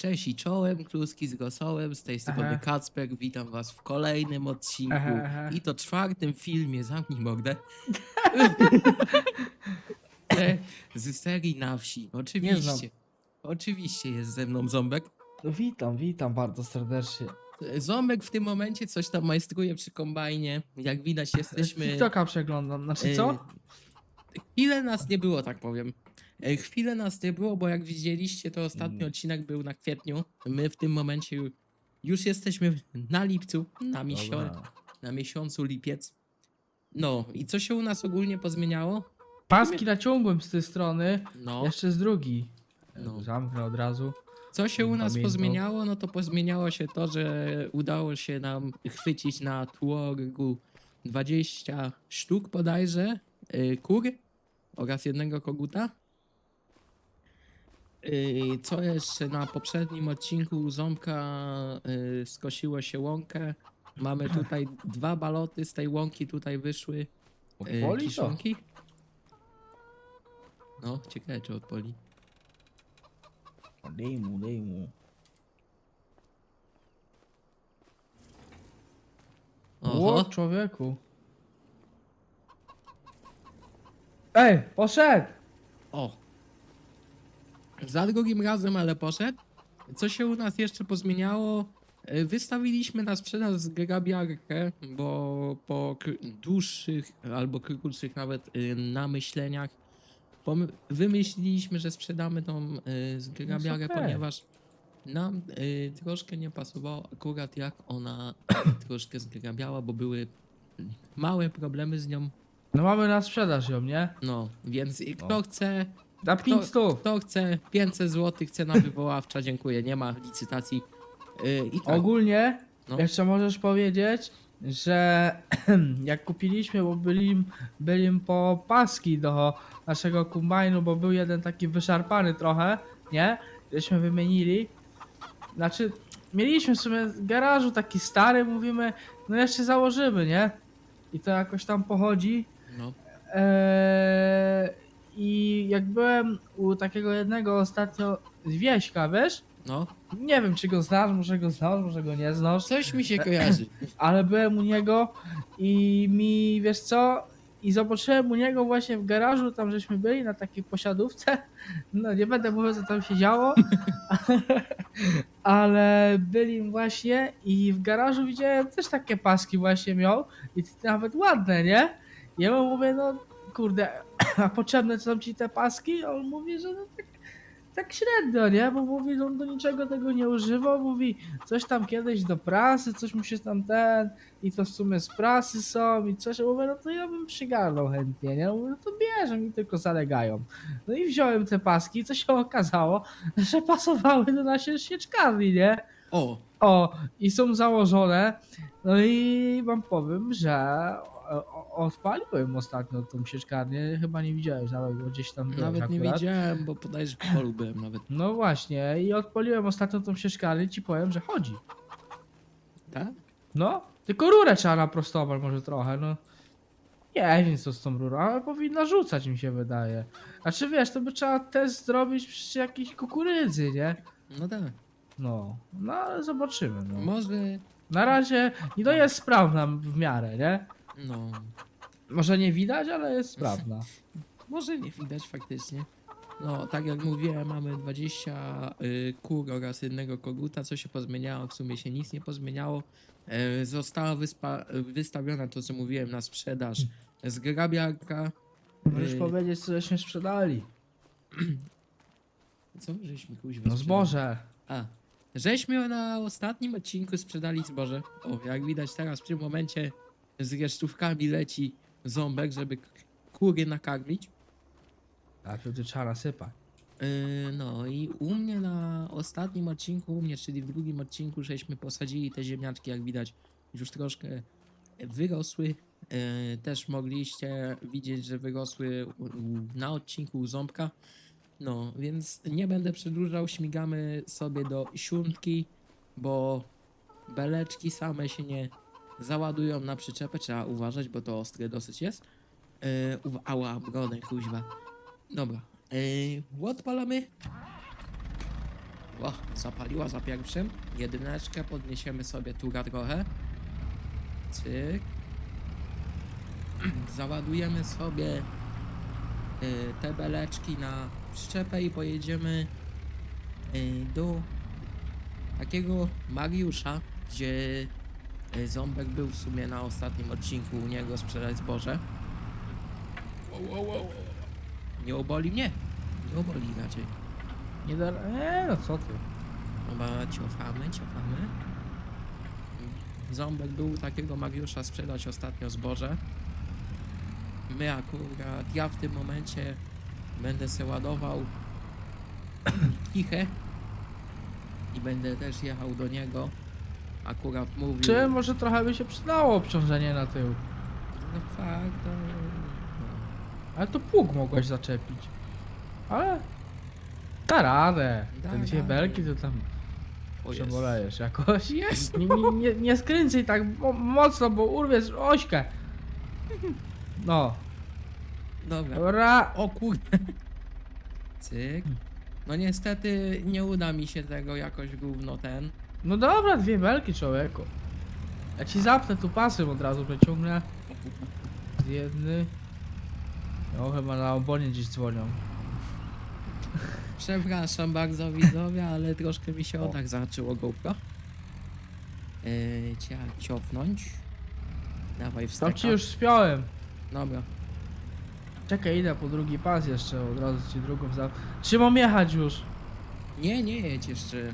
Cześć i czołem, kluski z rosołem, z tej strony Aha. Kacper, witam was w kolejnym odcinku Aha, aha. i to czwartym filmie, zamknij mordę, E, z serii na wsi, oczywiście, oczywiście jest ze mną Ząbek. No witam, witam bardzo serdecznie. E, Ząbek w tym momencie coś tam majstruje przy kombajnie, jak widać jesteśmy... TikToka przeglądam, znaczy e, co? Chwilę nas nie było, tak powiem. E, Chwilę nas nie było, bo jak widzieliście, to ostatni Mm. odcinek był na kwietniu. My w tym momencie ju- już jesteśmy na lipcu, na, Dobra. na miesiącu lipiec. No i co się u nas ogólnie pozmieniało? Paski naciągłem z tej strony, No, jeszcze z drugi. No. Zamknę od razu. co się u nas pamiętam. pozmieniało? No to pozmieniało się to, że udało się nam chwycić na tłorgu 20 sztuk bodajże y, kur oraz jednego koguta. Y, Co jeszcze na poprzednim odcinku u Ząbka y, skosiło się łąkę. Mamy tutaj dwa baloty z tej łąki tutaj wyszły. y, Odpoli to? kiszonki. No, ciekawe czy odpoli. Dej mu, dej mu. O, Oho, człowieku. Ej, poszedł! o. Za drugim razem, ale poszedł. Co się u nas jeszcze pozmieniało? Y, Wystawiliśmy na sprzedaż zgrabiarkę, bo po kr- dłuższych albo krótszych nawet y, namyśleniach pom- wymyśliliśmy, że sprzedamy tą y, zgrabiarę, okej. ponieważ nam y, troszkę nie pasowało akurat jak ona troszkę zgrabiała, bo były małe problemy z nią. No mamy na sprzedaż ją, nie? No, więc i kto O. chce, Na 5 stów. kto chce 500 zł, cena wywoławcza, dziękuję, nie ma licytacji. Yy, I tak, Ogólnie, No. jeszcze możesz powiedzieć, że jak kupiliśmy, bo byli, byli po paski do naszego kombajnu, bo był jeden taki wyszarpany trochę, nie? Żeśmy wymienili. Znaczy, mieliśmy w sumie w garażu taki stary, mówimy, no jeszcze założymy, nie? I to jakoś tam pochodzi. no, Eee, I jak byłem u takiego jednego ostatnio z Wieśka, wiesz? no, Nie wiem, czy go znasz, może go znasz, może go nie znasz, coś mi się kojarzy. ale byłem u niego i mi, wiesz co, i zobaczyłem u niego właśnie w garażu, tam żeśmy byli na takiej posiadówce, no nie będę mówił, co tam się działo, ale byli właśnie i w garażu widziałem też takie paski właśnie miał i nawet ładne, nie? Ja mu mówię, no kurde, a potrzebne są ci te paski? On mówi, że no tak, tak średnio, nie? Bo mówi, że on do niczego tego nie używał, mówi, coś tam kiedyś do prasy, coś mu się tam ten i to w sumie z prasy są i coś, ja mówię, no to ja bym przygarnął chętnie, nie? Mówię, no to bierze, mi tylko zalegają. No i wziąłem te paski, co się okazało, że pasowały do naszej sieczkarni, nie? O, O, i są założone. No i wam powiem, że odpaliłem ostatnio tą sieczkarnię. Chyba nie widziałeś nawet, bo gdzieś tam byłeś nawet nie akurat. wiedziałem, bo podajesz w polu byłem nawet. No właśnie, i odpaliłem ostatnio tą sieczkarnię ci powiem, że chodzi. Tak? No, tylko rurę trzeba naprostować może trochę, no. Nie wiem co z tą rurą, ale powinna rzucać mi się wydaje. Znaczy wiesz, to by trzeba test zrobić przy jakiejś kukurydzy, nie? No tak. No, no ale zobaczymy, no. Może, Na razie, i to jest sprawna w miarę, nie? no, Może nie widać, ale jest sprawna. może nie widać faktycznie. No, tak jak mówiłem, mamy 20 y, kur oraz jednego koguta. Co się pozmieniało? W sumie się nic nie pozmieniało. E, została wystawiona to, co mówiłem, na sprzedaż zgrabiarka. Możesz Y, powiedzieć, co żeśmy sprzedali. Co żeśmy kuźwa No zboże. A, żeśmy na ostatnim odcinku sprzedali zboże. O, jak widać teraz w tym momencie z resztówkami leci ząbek, żeby k- kury nakarmić. A wtedy trzeba nasypać. Yy, no i u mnie na ostatnim odcinku, u mnie, czyli w drugim odcinku, żeśmy posadzili te ziemniaczki, jak widać, już troszkę wyrosły. Yy, też mogliście widzieć, że wyrosły u- u- na odcinku u ząbka. No, więc nie będę przedłużał, śmigamy sobie do siuntki, bo beleczki same się nie załadują na przyczepę, trzeba uważać, bo to ostre dosyć jest. Yy, ała, brodę, kuźwa. Dobra, yy, odpalamy. O, zapaliła za pierwszym. Jedyneczkę, podniesiemy sobie tuga trochę. Cyk. Załadujemy sobie y, te beleczki na przyczepę i pojedziemy y, do takiego Mariusza, gdzie Ząbek był w sumie na ostatnim odcinku u niego sprzedać zboże. Wow, wow, wow. Nie oboli mnie. Nie oboli raczej. Nie da... Eee, no co ty? Chyba ciofamy, ciofamy. Ząbek był takiego Mariusza sprzedać ostatnio zboże. My akurat, ja w tym momencie będę se ładował kichę i będę też jechał do niego. Akurat mówił... Czy może trochę by się przydało obciążenie na tył? No fakt, to... Ale to pług mogłeś zaczepić. Ale... Da radę. Da Te dwie radę. belki to tam O, jest. przebolejesz jakoś. Jest! Nie, nie, nie, nie skręcaj tak mo- mocno, bo urwiesz ośkę. No, Dobra. dobra. O kurde. Cyk. No niestety nie uda mi się tego jakoś gówno ten. No dobra, dwie belki człowieku. Ja ci zapnę tu pasem od razu przeciągnę. Z jedny. No chyba na obonie gdzieś dzwonią. Przepraszam bardzo widzowie, ale troszkę mi się O. tak zahaczyło GoPro. Yy, trzeba ciofnąć. Dawaj Tam wsteka. ci już spiąłem. Dobra. Czekaj, idę po drugi pas jeszcze, od razu ci drugą za... Czy mam jechać już? Nie, nie jedź jeszcze.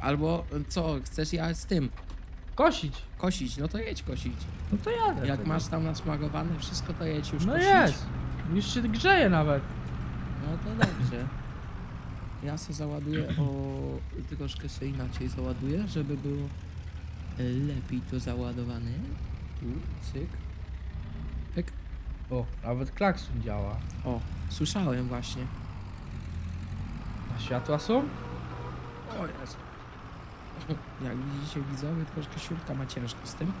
Albo co, chcesz jechać z tym? Kosić. Kosić, no to jedź kosić. No to jadę. Jak masz tam nasmarowane wszystko, to jedź już No kosić. jest. Już się grzeje nawet. No to dobrze. Ja se załaduję o... troszkę sobie inaczej załaduję, żeby było e, lepiej to załadowane. Tu, cyk. O, nawet klakson działa. O, słyszałem właśnie. A światła są? O Jezu. Jak widzicie widzowie, troszkę siurka ma ciężko z tym.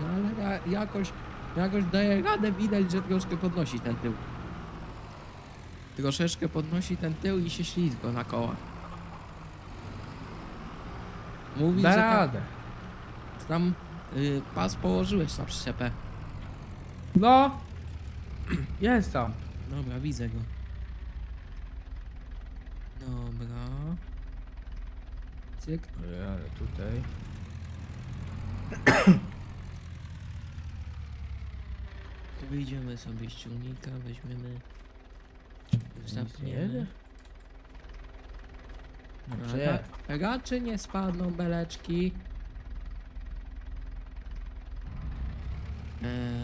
No ale ja, jakoś, jakoś daje radę, widać, że troszkę podnosi ten tył. Troszeczkę podnosi ten tył i się ślizgo na kołach. Mówi, Da że tam, radę. tam y, pas położyłeś na przyczepę. No. Jest tam. Dobra, widzę go. Dobra. Cyk. Ale tutaj. Wyjdziemy sobie z ciągnika, weźmiemy. Zapniemy. No, Dobrze. ra- raczej nie spadną beleczki. Eee,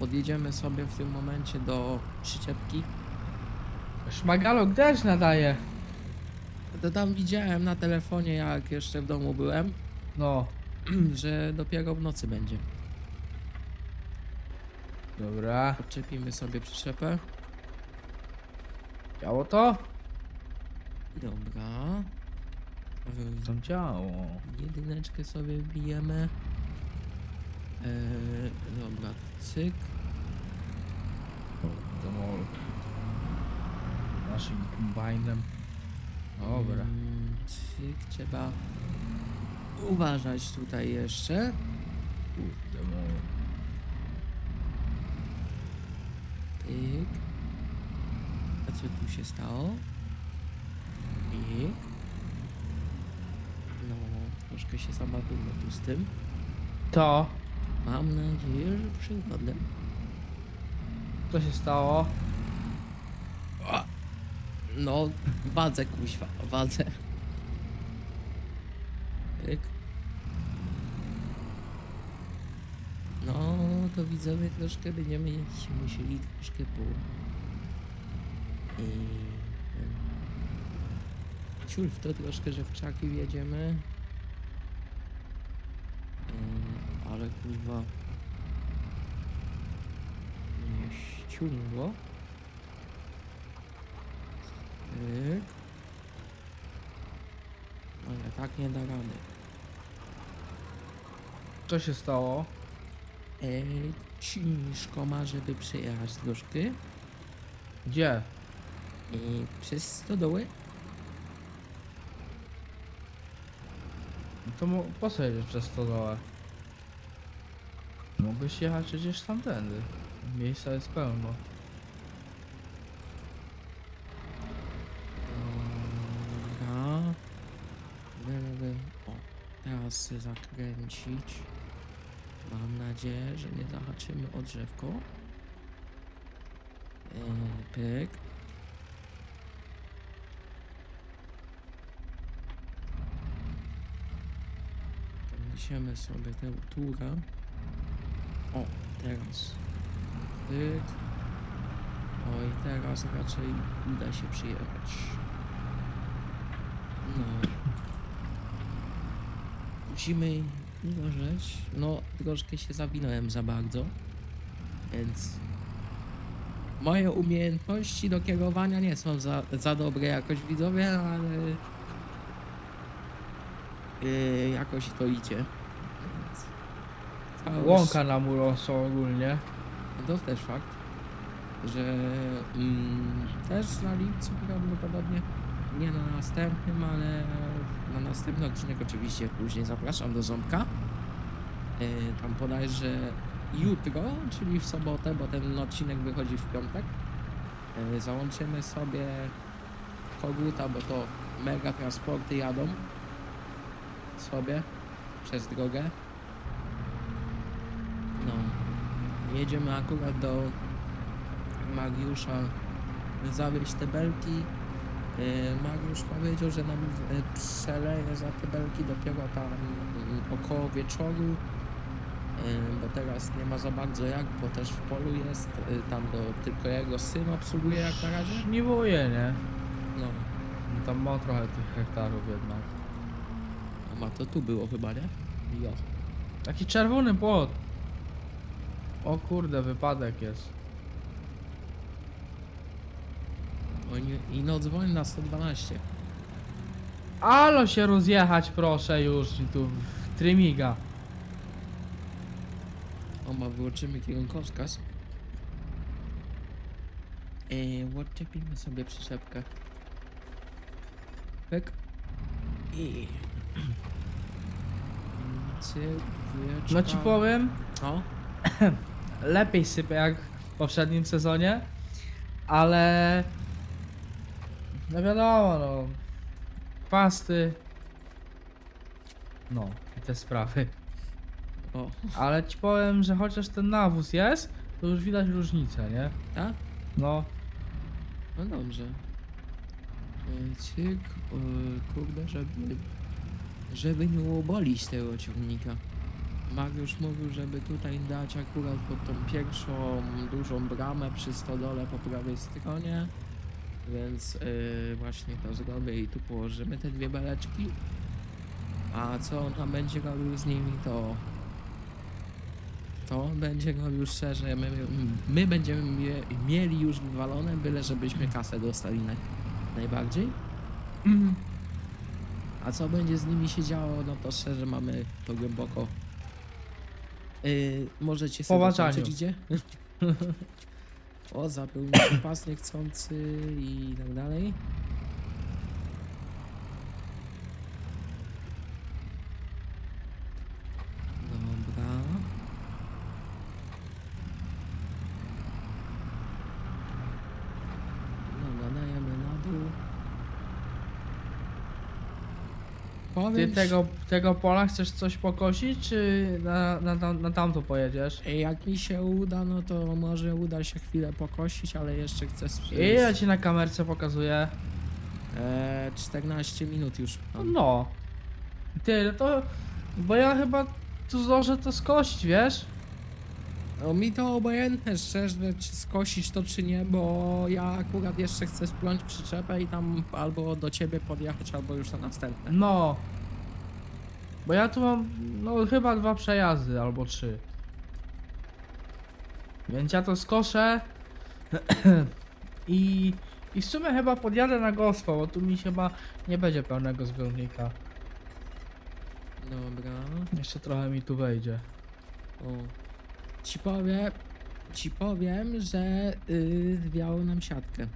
podjedziemy sobie w tym momencie do przyczepki. Szmagalok też nadaje. To tam widziałem na telefonie, jak jeszcze w domu byłem, No. że dopiero w nocy będzie. Dobra. Odczepimy sobie przyczepę. Działo to? Dobra. Wy- Tam działo. Jedyneczkę sobie wbijemy. Eee, dobra, cyk. To. Naszym kombajnem. Dobra. Mm, cyk, trzeba uważać tutaj jeszcze. Kurde, Pyk. A co tu się stało? Pyk. No, troszkę się zabawimy tu z tym. To. Mam nadzieję, że przygodem. Co się stało? No, wadzę kuźwa, wadzę. Pyk. No, to widzowie troszkę będziemy się musieli troszkę po... I... Ciul w to troszkę, że w krzaki wjedziemy. Yy, ale kurwa... Nie ściulło. Pyk. No nie, tak nie da rady. Co się stało? Ej, ciężko ma, żeby przejechać troszkę. Gdzie? I przez stodoły? To mo- po co jedziesz przez stodołę? Mógłbyś jechać przecież tamtędy. Miejsca jest pełno. Dobra. Lewy. O, teraz chcę zakręcić. Mam nadzieję, że nie zahaczymy o drzewko. E, pyk. Podniesiemy sobie tę turę. O, teraz. Pyk. O i teraz raczej uda się przyjechać. No. Musimy uważać. No, troszkę się zawinąłem za bardzo. Więc moje umiejętności do kierowania nie są za, za dobre jakoś widzowie, ale yy, jakoś to idzie. Łąka na murą ogólnie. to też fakt, że mm, też na lipcu prawdopodobnie nie na następnym, ale na następny odcinek oczywiście później zapraszam do Ząbka. Yy, tam bodajże jutro, czyli w sobotę, bo ten odcinek wychodzi w piątek. Yy, załączymy sobie koguta, bo to mega transporty jadą sobie przez drogę. No, jedziemy akurat do Mariusza zawieźć te belki. Yy, Mariusz powiedział, że nam yy, przeleje za te belki dopiero tam yy, około wieczoru, yy, bo teraz nie ma za bardzo jak, bo też w polu jest, tam do, tylko jego syn obsługuje jak na razie. Żniwuje, nie? No, No Tam ma trochę tych hektarów jednak. a ma to tu było chyba, nie? Jo. Taki czerwony płot. O kurde, wypadek jest. Oni, I no dzwoni na 112. Alo się rozjechać proszę już i tu w trymiga. O, ma wyłączymy kierunkowskaz. Eee, odczepimy sobie przyczepkę. Pyk. I... Cyk. No ci powiem, O, lepiej sypie jak w poprzednim sezonie, ale no wiadomo, no pasty, no i te sprawy. o, Ale ci powiem, że chociaż ten nawóz jest, to już widać różnicę, nie? tak? No, No dobrze. Eee, Cyk, kurde, żeby... Żeby nie ubolić tego ciągnika. Mariusz mówił, żeby tutaj dać akurat pod tą pierwszą dużą bramę przy stodole po prawej stronie. Więc yy, właśnie to zrobię i tu położymy te dwie beleczki. A co on tam będzie robił z nimi, to to on będzie robił szczerze. My, my będziemy mie mieli już wywalone, byle żebyśmy kasę dostali naj, najbardziej. A co będzie z nimi się działo, no to szczerze mamy to głęboko. Yy, możecie sobie Poważaniu. zobaczyć gdzie. o, się pas niechcący i tak dalej. Dobra. Dobra, dajemy na dół. Ty Powiem tego, tego pola chcesz coś pokosić, czy na, na, na, na tamto pojedziesz? Jak mi się uda, no to może uda się chwilę pokosić, ale jeszcze chcę sp- Ile ci na kamerce pokazuje? e, 14 minut już mam. No. Ty, no to. Bo ja chyba tu zdążę to skosić, wiesz? No mi to obojętne, szczerze, czy skosić to czy nie, bo ja akurat jeszcze chcę spląć przyczepę i tam albo do ciebie podjechać, albo już na następne. No. Bo ja tu mam, no chyba dwa przejazdy albo trzy. Więc ja to skoszę. I, I w sumie chyba podjadę na gospo, bo tu mi się chyba nie będzie pełnego zbiornika. Dobra. Jeszcze trochę mi tu wejdzie. O. Ci powiem, ci powiem, że yy, zwiało nam siatkę.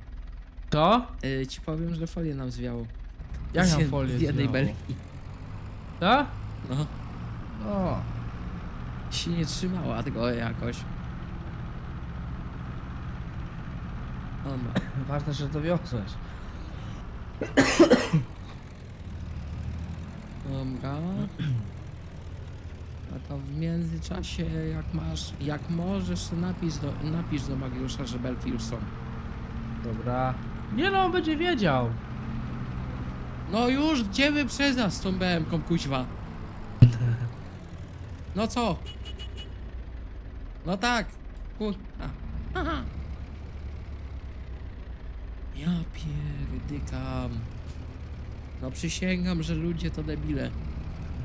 To? E, ci powiem, że folię nam zwiało. Jak nam folię Z jednej zwiało? belki. To? No, O. się nie trzymała tego jakoś. On ma. Ważne, że dowiozłeś. Dobra. A to w międzyczasie, jak masz, jak możesz, to napisz do, napisz do Mariusza, że belki już są. Dobra. Nie no, on będzie wiedział. No już, gdzie wyprzedza z tą BM-ką, kuźwa? No co? No tak. Kur... A. Aha. Ja pierdykam. No przysięgam, że ludzie to debile.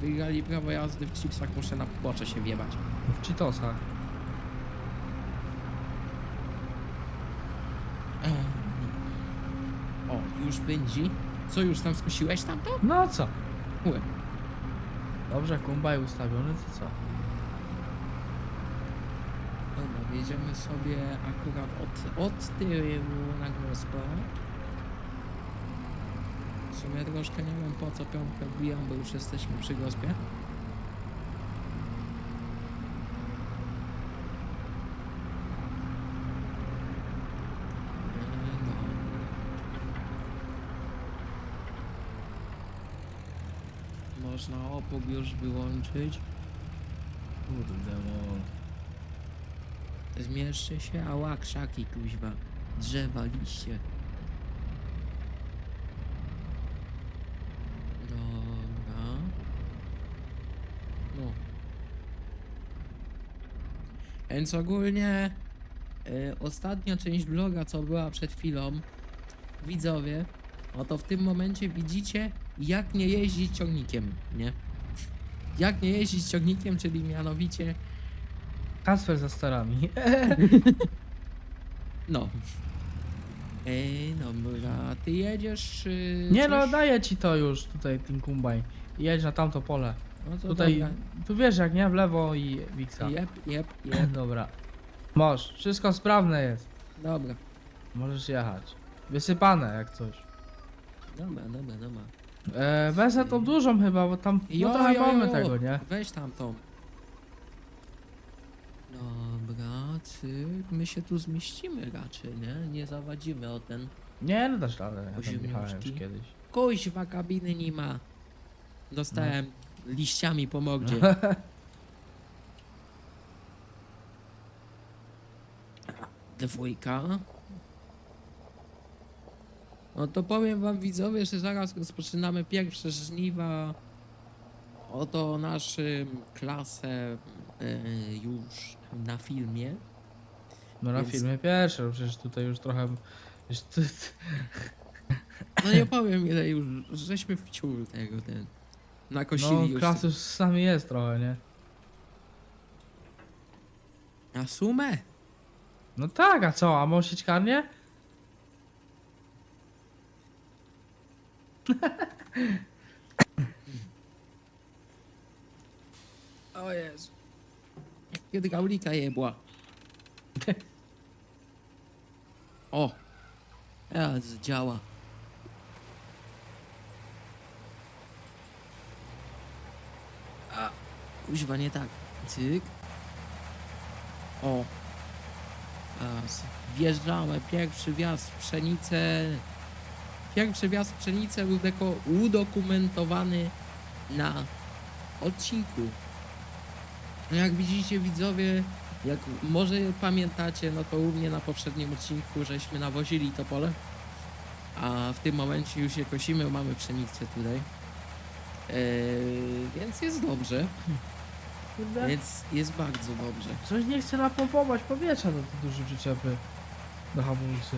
Wygrali prawo jazdy w chipsach, muszę na pobocze się wjebać. W Cheetosach. O, już pędzi. Co, już tam skusiłeś tamto? No co? Łe. Dobrze, kumbaj ustawiony, to co? Dobra, jedziemy sobie akurat od, od tyłu na gospę. W sumie troszkę nie wiem po co piątkę wbijam, bo już jesteśmy przy gospie. Eee, Opór już wyłączyć. Kurde, no. Zmieszczę się, ała, krzaki, kuźwa. Drzewa, liście. Dobra. No. Więc ogólnie y, ostatnia część vloga, co była przed chwilą, widzowie, oto w tym momencie widzicie, jak nie jeździć ciągnikiem, nie? Jak nie jeździć ciągnikiem, czyli mianowicie Kasper za starami. No. Ej, dobra, ty jedziesz czy Nie coś? no, daję ci to już, tutaj, ten kumbaj. Jedź na tamto pole. No to Tutaj, dobra. tu wiesz jak nie, w lewo i Wiksa. Jep, jep, jep. Dobra. Moż, wszystko sprawne jest. Dobra, Możesz jechać. Wysypane jak coś. dobra, dobra, dobra. E, wezmę tą dużą chyba, bo tam no trochę mamy tego, nie? Weź tamtą. Dobra, cyk, my się tu zmieścimy raczej, nie? Nie zawadzimy o ten. Nie, no dasz radę, ja tam Poziomniuszki. jechałem już kiedyś. Kuźwa, kabiny nie ma. Dostałem liściami po mordzie. Dwójka. No to powiem wam widzowie, że zaraz rozpoczynamy pierwsze żniwa. Oto naszym klasę e, już na filmie. No na Więc- filmie pierwszy, no przecież tutaj już trochę... Już No nie powiem ile już, żeśmy w ciul tego ten. Nakosili no już. klas już z nami jest trochę, nie? Na sumę? No tak, a co, a możesz sieczkarnię? O Jezu. Hydraulika jebła. O! Teraz działa. A, kuźwa nie tak. Cyk. O. Teraz wjeżdżamy. Pierwszy wjazd w pszenicę. Pierwszy wjazd w pszenicę był udokumentowany na odcinku. No jak widzicie widzowie, jak może pamiętacie, no to u mnie na poprzednim odcinku żeśmy nawozili to pole. A w tym momencie już je kosimy, mamy pszenicę tutaj. Eee, więc jest dobrze, Kurde. więc jest bardzo dobrze. Coś nie chce napompować powietrza do tej dużej przyczepy. Do hamulcy.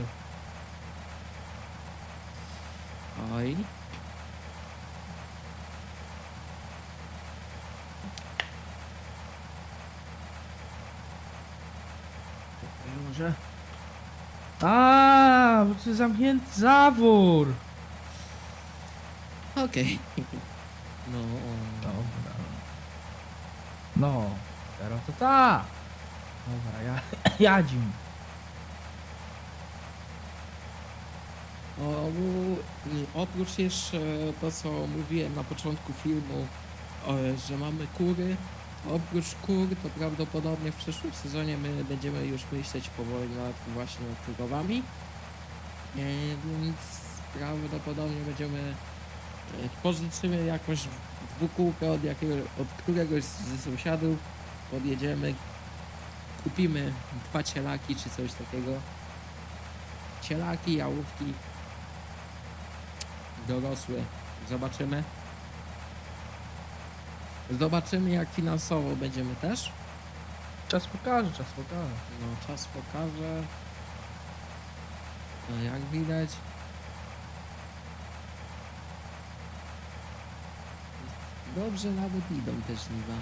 Oj. Może? A, bo to jest zamknięty zawór. Okej. No. Dobra. No, teraz to tak. Dobra, ja, jadzim. Oprócz jeszcze to, co mówiłem na początku filmu, że mamy kury, oprócz kur, to prawdopodobnie w przyszłym sezonie my będziemy już myśleć powoli nad właśnie krowami, e, więc prawdopodobnie będziemy e, pożyczymy jakąś dwukółkę od, jakiego, od któregoś z sąsiadów, podjedziemy, kupimy dwa cielaki czy coś takiego, cielaki, jałówki, dorosłe. Zobaczymy. Zobaczymy jak finansowo będziemy też. Czas pokaże, czas pokaże. No, czas pokaże. No, jak widać. Dobrze nawet idą te żniwa.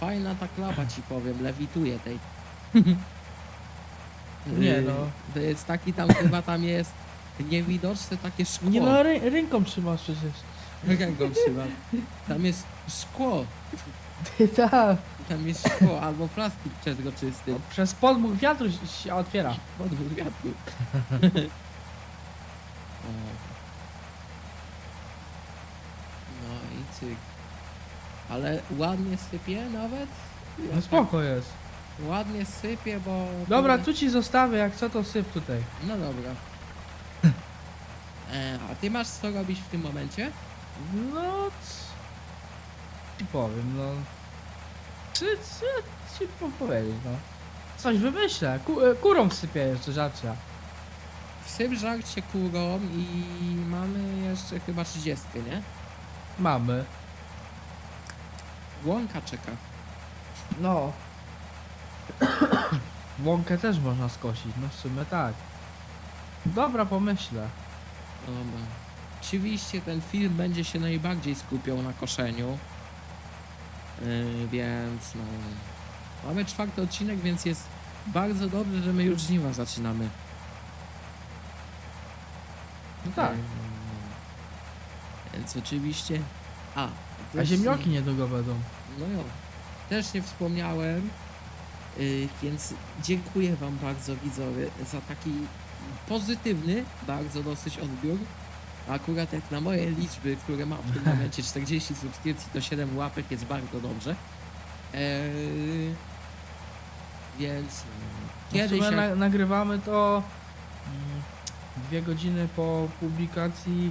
Fajna ta klapa ci powiem, lewituje tej. Nie Y, no. To jest taki tam chyba tam jest niewidoczne takie szkło. Nie no, rę ręką trzymasz przecież. Ręką trzymam. Tam jest szkło. tak. Tam jest szkło albo plastik przezroczysty. Przez podmuch wiatru się- otwiera. Podwór wiatru. o. No i cyk. Ale ładnie sypie nawet. No spoko jest. Ładnie sypie, bo... Dobra, tu ci zostawię, jak co to syp tutaj. No dobra. E, a ty masz co robić w tym momencie? No, c- ci powiem, no. Czy, co ci po- powiedzieć, no. Coś wymyślę. Ku, e, kurą wsypię jeszcze żarcia. Wsyp żarcie kurą i mamy jeszcze chyba 30, nie? Mamy. Łąka czeka. No. Łąkę też można skosić, no w sumie tak. Dobra, pomyślę. Dobra. Oczywiście ten film będzie się najbardziej skupiał na koszeniu. Yy, więc no. Mamy czwarty odcinek, więc jest bardzo dobrze, że my już żniwa zaczynamy. No tak. Yy, Więc oczywiście. A, A też ziemnioki nie- niedługo będą. No jo. Też nie wspomniałem. Yy, więc dziękuję Wam bardzo widzowie za taki pozytywny, bardzo dosyć odbiór. Akurat jak na moje liczby, które mam w tym momencie 40 subskrypcji, to 7 łapek jest bardzo dobrze. Eee, więc No kiedyś jak, na, nagrywamy to mm, dwie godziny po publikacji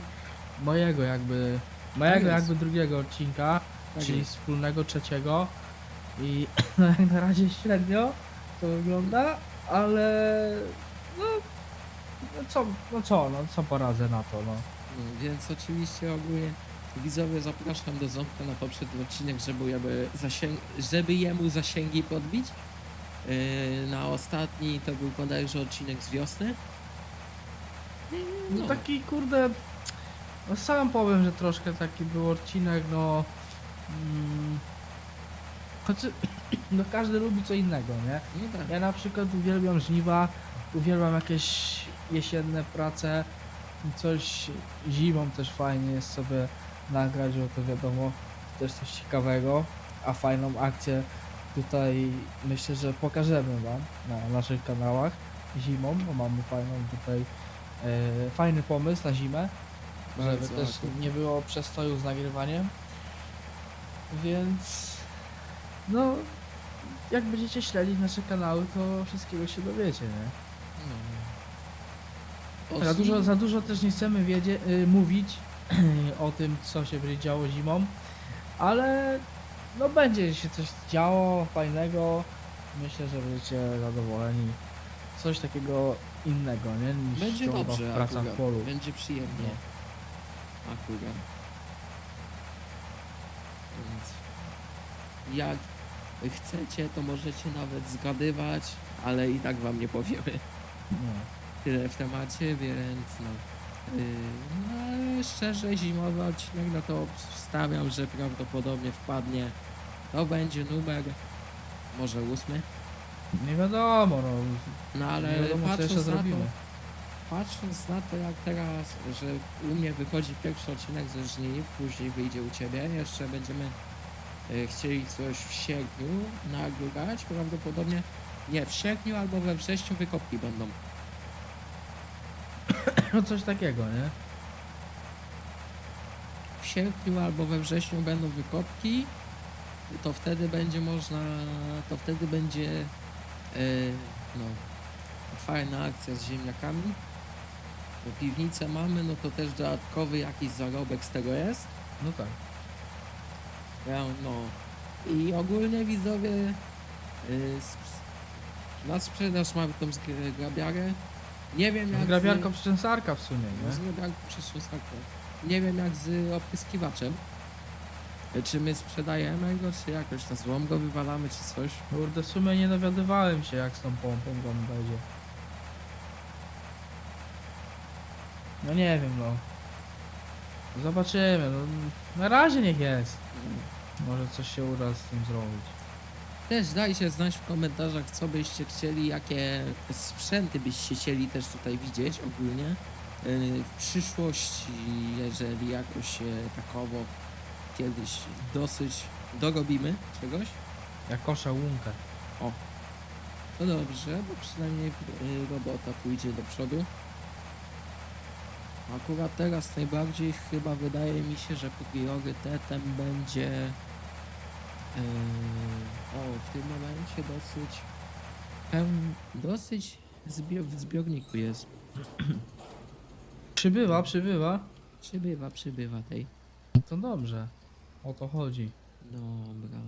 mojego jakby, mojego jest. jakby drugiego odcinka, Tak czyli jest. wspólnego trzeciego i no jak na razie średnio to wygląda, ale no, no co, no co, no co poradzę na to, no. no, więc oczywiście ogólnie widzowie zapraszam do ząbka na poprzedni odcinek, żeby, jemu zasięg, żeby jemu zasięgi podbić. Eee, na ostatni to był bodajże odcinek z wiosny. No taki kurde, no sam powiem, że troszkę taki był odcinek, no. Mm, znaczy, no każdy lubi co innego, nie? No tak. Ja na przykład uwielbiam żniwa, uwielbiam jakieś jesienne prace, coś zimą też fajnie jest sobie nagrać, bo to wiadomo, też coś ciekawego, a fajną akcję tutaj myślę, że pokażemy wam na naszych kanałach zimą, bo mamy fajną tutaj e, fajny pomysł na zimę, żeby Bardzo też nie było przestoju z nagrywaniem. Więc no jak będziecie śledzić nasze kanały, to wszystkiego się dowiecie, nie? No. Za dużo, za dużo też nie chcemy wiedzie, y, mówić o tym, co się będzie działo zimą, ale no będzie się coś działo fajnego. Myślę, że będziecie zadowoleni. Coś takiego innego, nie? Niż Będzie ciągła dobrze, praca w polu. Będzie przyjemnie. Akurat. Więc jak chcecie, to możecie nawet zgadywać, ale i tak wam nie powiemy No. Tyle w temacie, więc no. Yy, no ale szczerze, zimowy odcinek, no to stawiam, że prawdopodobnie wpadnie. To będzie numer może ósmy. Nie wiadomo, no. No ale nie wiadomo, co patrząc jeszcze na zrobimy. to, patrząc na to jak teraz, że u mnie wychodzi pierwszy odcinek ze żniw, później wyjdzie u ciebie, jeszcze będziemy e, chcieli coś w sierpniu nagrać, prawdopodobnie nie, w sierpniu albo we wrześniu wykopki będą. No coś takiego, nie? w sierpniu albo we wrześniu będą wykopki, to wtedy będzie można, to wtedy będzie e, no, fajna akcja z ziemniakami. Bo piwnicę mamy, no to też dodatkowy jakiś zarobek z tego jest. No tak. Ja, no i ogólnie widzowie y, sp- na sprzedaż mamy tą zgrabiarę. Nie wiem jak z, przyczęsarka w sumie, nie? z grabiarką przestrzensarką. Nie wiem jak z opryskiwaczem. Y, Czy my sprzedajemy go, czy jakoś na złom go wywalamy, czy coś. Kurde, w sumie nie dowiadywałem się jak z tą pompą wam będzie. No nie wiem, no. Zobaczymy, no. Na razie niech jest. Może coś się uda z tym zrobić. Też dajcie znać w komentarzach, co byście chcieli, jakie sprzęty byście chcieli też tutaj widzieć ogólnie. Yy, W przyszłości, jeżeli jakoś takowo kiedyś dosyć dorobimy czegoś, Jak kosza łunkę. to dobrze, bo przynajmniej yy, robota pójdzie do przodu. Akurat teraz najbardziej chyba wydaje mi się, że priorytetem będzie o, w tym momencie dosyć pełn, dosyć zbio, w zbiorniku jest. Przybywa, przybywa. Przybywa, przybywa tej. To dobrze. O to chodzi. Dobra.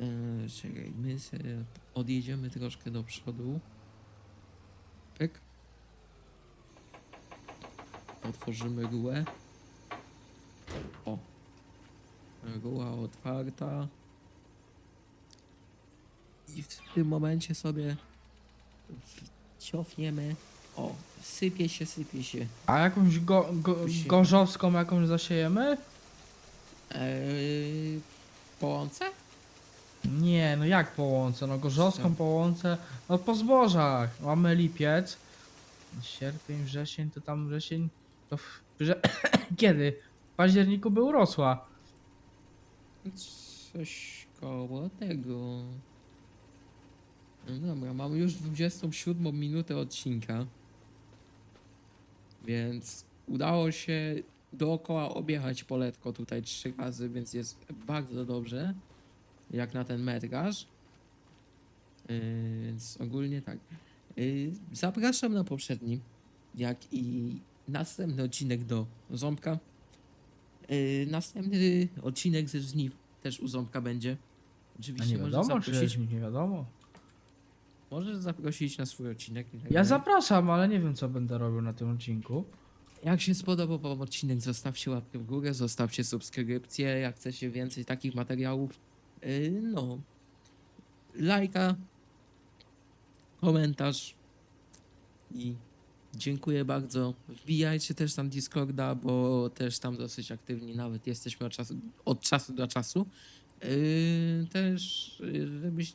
Yy, czekaj, my sobie odjedziemy troszkę do przodu. Pyk. Otworzymy rułę. O. Ruła otwarta. I w tym momencie sobie ciofniemy. O, sypie się, sypie się. A jakąś go, go, gorzowską jakąś zasiejemy? Eee, po łące? Nie, no jak po łące? No gorzowską Co? po łące. No po zbożach. Mamy lipiec. Sierpień, wrzesień, to tam wrzesień. To w, że, kiedy? W październiku by urosła. Coś koło tego. No dobra, mamy już 27 minutę odcinka. Więc udało się dookoła objechać poletko tutaj trzy razy, więc jest bardzo dobrze. Jak na ten metraż. Yy, Więc ogólnie tak. Yy, Zapraszam na poprzedni, jak i następny odcinek do Ząbka. Yy, Następny odcinek ze żniw też u Ząbka będzie. A Oczywiście nie możesz wiadomo, czy zaprosić. jest, nie wiadomo. Możesz zaprosić na swój odcinek. Ja zapraszam, ale nie wiem co będę robił na tym odcinku. Jak się spodobał wam odcinek, zostawcie łapkę w górę, zostawcie subskrypcję, jak chcecie więcej takich materiałów. Yy, no. Lajka, komentarz i dziękuję bardzo. Wbijajcie też tam Discorda, bo też tam dosyć aktywni nawet jesteśmy od czasu, od czasu do czasu. Yy, też, yy, żebyś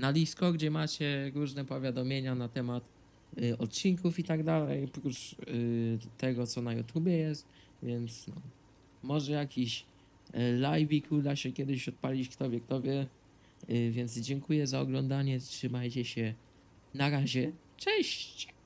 na Discordzie macie różne powiadomienia na temat y, odcinków i tak dalej, oprócz y, tego, co na YouTubie jest, więc no, może jakiś y, live'ik uda się kiedyś odpalić, kto wie, kto wie, y, więc dziękuję za oglądanie, trzymajcie się, na razie, cześć!